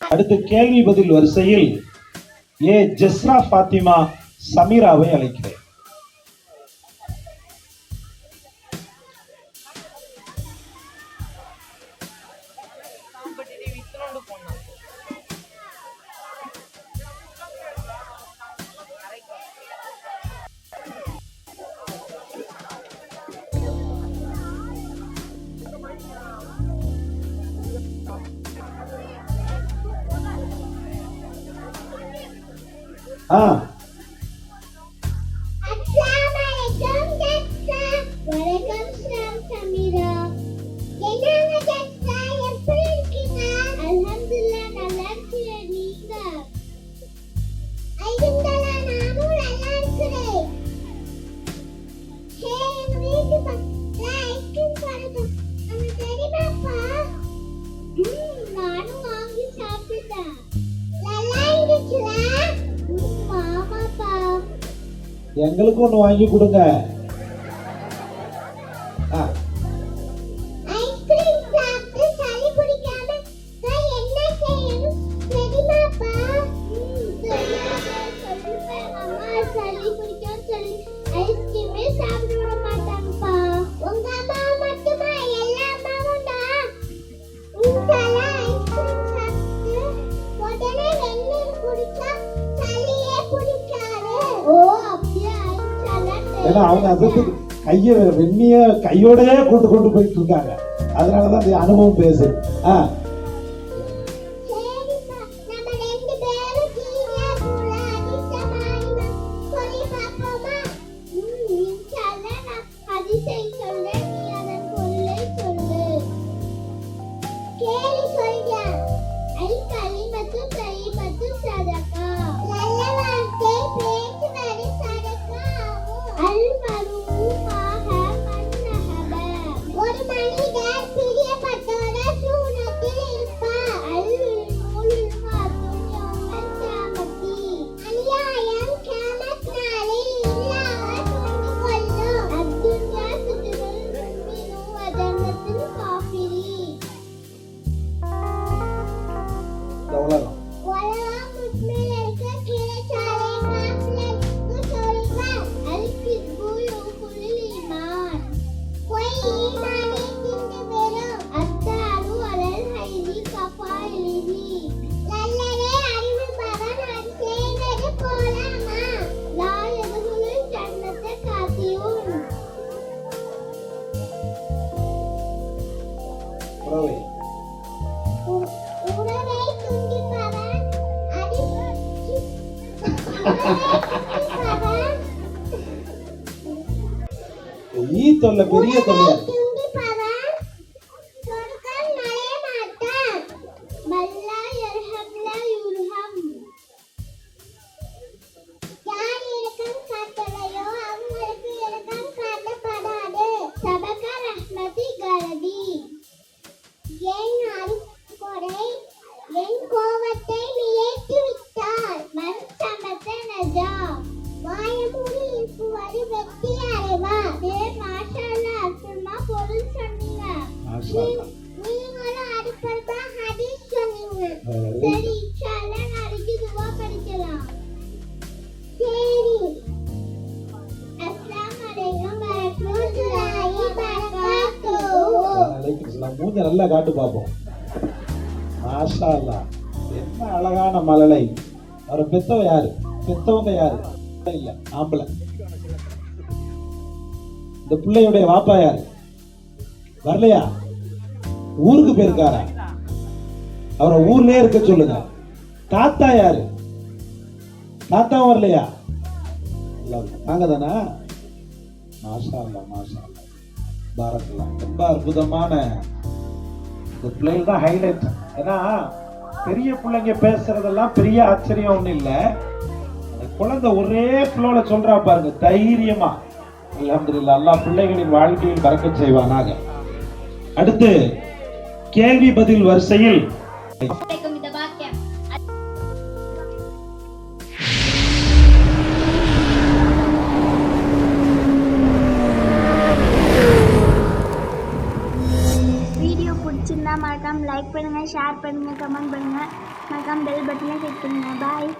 அடுத்து கேள்வி பதில் வரிசையில் ஏ ஜஸ்ரா ஃபாத்திமா சமீராவை அழைக்கிறேன். 啊。எங்களுக்கு ஒன்று வாங்கி கொடுங்க. ஏன்னா அவங்க அதுக்கு கையை வெண்ணிய கையோடயே கூட்டு கொண்டு போயிட்டு இருக்காங்க. அதனாலதான் அந்த அனுபவம் பேசு ஆ ஈ தொல்லை பெரிய தொல்லையா இருக்கு. மூஞ்ச நல்லா காட்டு பார்ப்போம் மாஷா அல்லா என்ன அழகான மழலை. அவரை பெத்தவ யாரு? பெத்தவங்க யாரு? இல்ல ஆம்பளை. இந்த பிள்ளையுடைய வாப்பா யாரு? வரலையா? ஊருக்கு போயிருக்காரா? அவரை ஊர்லயே இருக்க சொல்லுங்க. தாத்தா யாரு? தாத்தாவும் வரலையா? நாங்க தானா? மாஷா அல்லா மாஷா பாரத்லாம் ரொம்ப அற்புதமான இந்த பிள்ளைங்க தான் ஹைலைட் ஏன்னா பெரிய பிள்ளைங்க பேசுறதெல்லாம் பெரிய ஆச்சரியம் ஒண்ணு இல்ல. குழந்தை ஒரே ஃப்ளோல சொல்றா பாருங்க தைரியமா. அல்ஹம்துலில்லாஹ் அல்லாஹ் பிள்ளைகளின் வாழ்க்கையில் பறக்க செய்வானாக. அடுத்து கேள்வி பதில் வரிசையில் கிடைக்கும் இந்த பாக்கியம் வீடியோ பிடிச்சிருந்தா மறக்காம லைக் பண்ணுங்கள் ஷேர் பண்ணுங்கள் கமெண்ட் பண்ணுங்கள் மறக்காம பெல் பட்டனை கிளிக் பண்ணுங்கள் பாய்